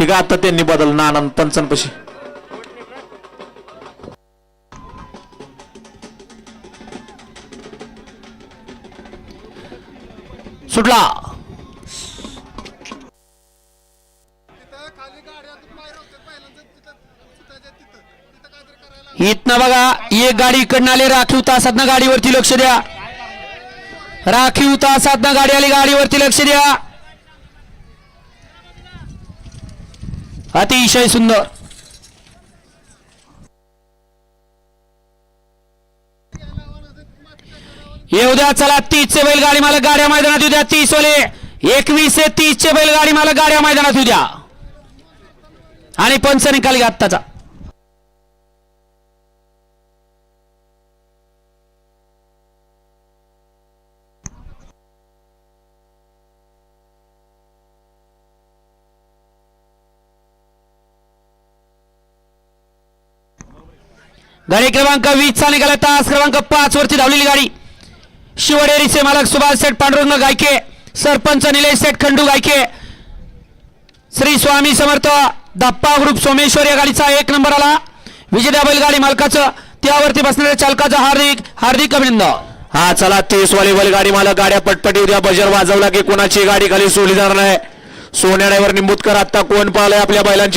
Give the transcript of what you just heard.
ठीक आहे आता त्यांनी बदल ना आनंद सुटला. इथनं बघा एक गाडी इकडनं आली. राखीव तासातनं गाडीवरती लक्ष द्या. राखीव तासातनं गाडी आली. गाडीवरती लक्ष द्या. अतिशय सुंदर. येऊ द्या चला तीसचे बैलगाडी मला गाड्या मैदानात येऊ द्या तीस वाले एकवीस ते तीसचे बैलगाडी मला गाड्या मैदानात येऊ द्या आणि पंच निकाल घ्या आत्ताचा गाडी क्रमांक वीस चा निघाला तास क्रमांक पाच वरती धावलेली गाडी. शिवडेरीचे मालक सुभाष सेठ पांडुरंग गायके सरपंच निलेश सेठ खंडू गायके. श्री स्वामी समर्थ दप्पा ग्रुप सोमेश्वर या गाडीचा एक नंबर आला. विजेता बैलगाडी मालकाचं त्यावरती बसणाऱ्या चालकाचं हार्दिक हार्दिक अभिनंदन. हा चला तीस वाली बैलगाडी मालक गाड्या पटपटी उद्या बजर वाजवला की कोणाची गाडी खाली सोडली जाणार नाही. सोन्याड्यावर निंबूतकर आता कोण पाहिलंय आपल्या बैलांची?